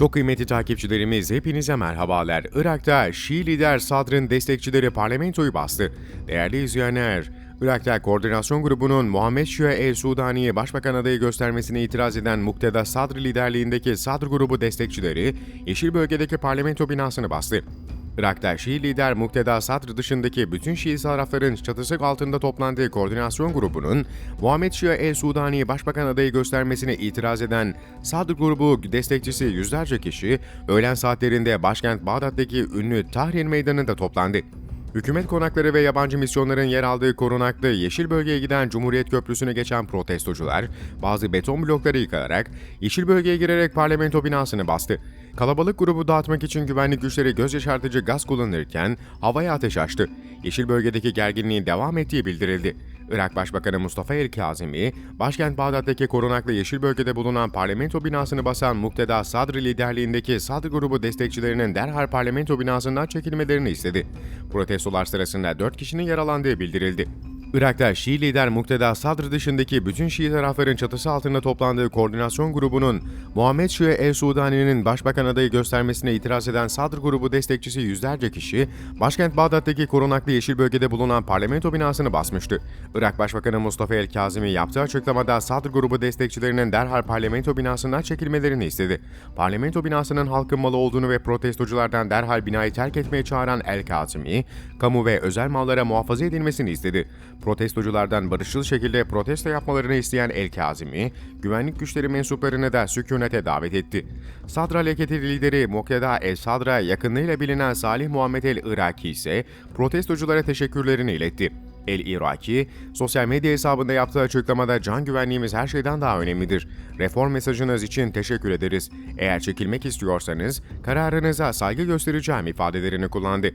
Çok kıymetli takipçilerimiz hepinize merhabalar. Irak'ta Şii lider Sadr'ın destekçileri parlamentoyu bastı. Değerli izleyenler, Irak'ta koordinasyon grubunun Muhammed Şia El Sudani'ye başbakan adayı göstermesine itiraz eden Mukteda Sadr liderliğindeki Sadr grubu destekçileri Yeşil bölgedeki parlamento binasını bastı. Irak'ta Şii lider Mukteda Sadr dışındaki bütün Şii tarafların çatısı altında toplandığı koordinasyon grubunun Muhammed Şia El Sudani'yi başbakan adayı göstermesine itiraz eden Sadr grubu destekçisi yüzlerce kişi öğlen saatlerinde başkent Bağdat'taki ünlü Tahrir Meydanı'nda toplandı. Hükümet konakları ve yabancı misyonların yer aldığı korunaklı Yeşil Bölge'ye giden Cumhuriyet Köprüsü'ne geçen protestocular, bazı beton blokları yıkarak Yeşil Bölge'ye girerek parlamento binasını bastı. Kalabalık grubu dağıtmak için güvenlik güçleri göz yaşartıcı gaz kullanırken havaya ateş açtı. Yeşil Bölge'deki gerginliğin devam ettiği bildirildi. Irak Başbakanı Mustafa El Kazimi, başkent Bağdat'taki korunaklı Yeşil Bölge'de bulunan parlamento binasını basan Mukteda Sadr liderliğindeki Sadr grubu destekçilerinin derhal parlamento binasından çekilmelerini istedi. Protestolar sırasında 4 kişinin yaralandığı bildirildi. Irak'ta Şii lider Mukteda Sadr dışındaki bütün Şii tarafların çatısı altında toplandığı koordinasyon grubunun Muhammed Şia El Sudani'nin başbakan adayı göstermesine itiraz eden Sadr grubu destekçisi yüzlerce kişi, başkent Bağdat'taki korunaklı yeşil bölgede bulunan parlamento binasını basmıştı. Irak Başbakanı Mustafa El Kazimi yaptığı açıklamada Sadr grubu destekçilerinin derhal parlamento binasından çekilmelerini istedi. Parlamento binasının halkın malı olduğunu ve protestoculardan derhal binayı terk etmeye çağıran El Kazimi, kamu ve özel mallara muhafaza edilmesini istedi. Protestoculardan barışçıl şekilde protesto yapmalarını isteyen El Kazimi, güvenlik güçleri mensuplarını da sükunete davet etti. Sadr Hareketi lideri Mokteda El Sadr'a yakınlığıyla bilinen Salih Muhammed El Iraki ise protestoculara teşekkürlerini iletti. El Iraki, sosyal medya hesabında yaptığı açıklamada can güvenliğimiz her şeyden daha önemlidir. Reform mesajınız için teşekkür ederiz. Eğer çekilmek istiyorsanız kararınıza saygı göstereceğim ifadelerini kullandı.